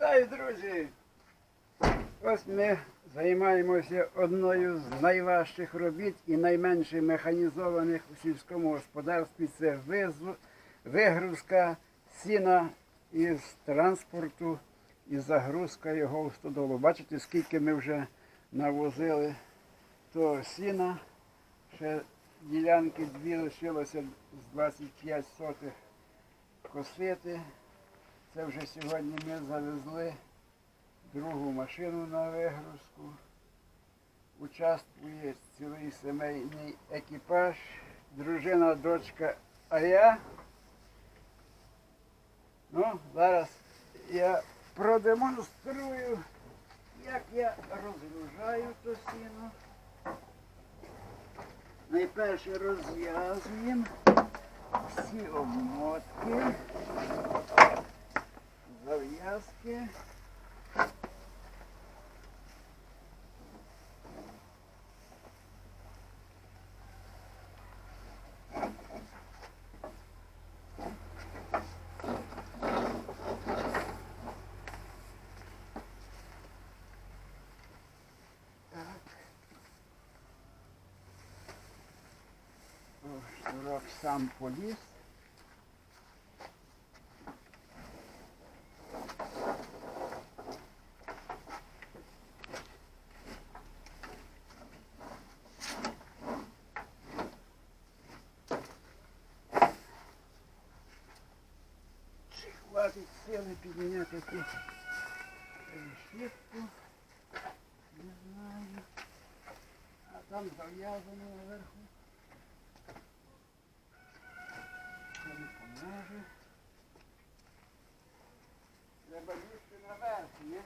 Вітаю, друзі! Ось ми займаємося одною з найважчих робіт і найменш механізованих у сільському господарстві. Це вигрузка сіна із транспорту і загрузка його в стодолу. Бачите, скільки ми вже навозили того сіна. Ще ділянки дві лишилося з 25 сотих косити. Це вже сьогодні ми завезли другу машину на вигрузку. Участвує цілий сімейний екіпаж, дружина, дочка, а я. Ну, зараз я продемонструю, як я розгружаю то сіно. Найперше розв'язуємо всі обмотки зав'язки. Так. О, Шнурок сам поліз. хватить меня какие-то решітку. Не знаю. А там зав'язано наверху. Там не поможе. Треба лізти наверх, ні?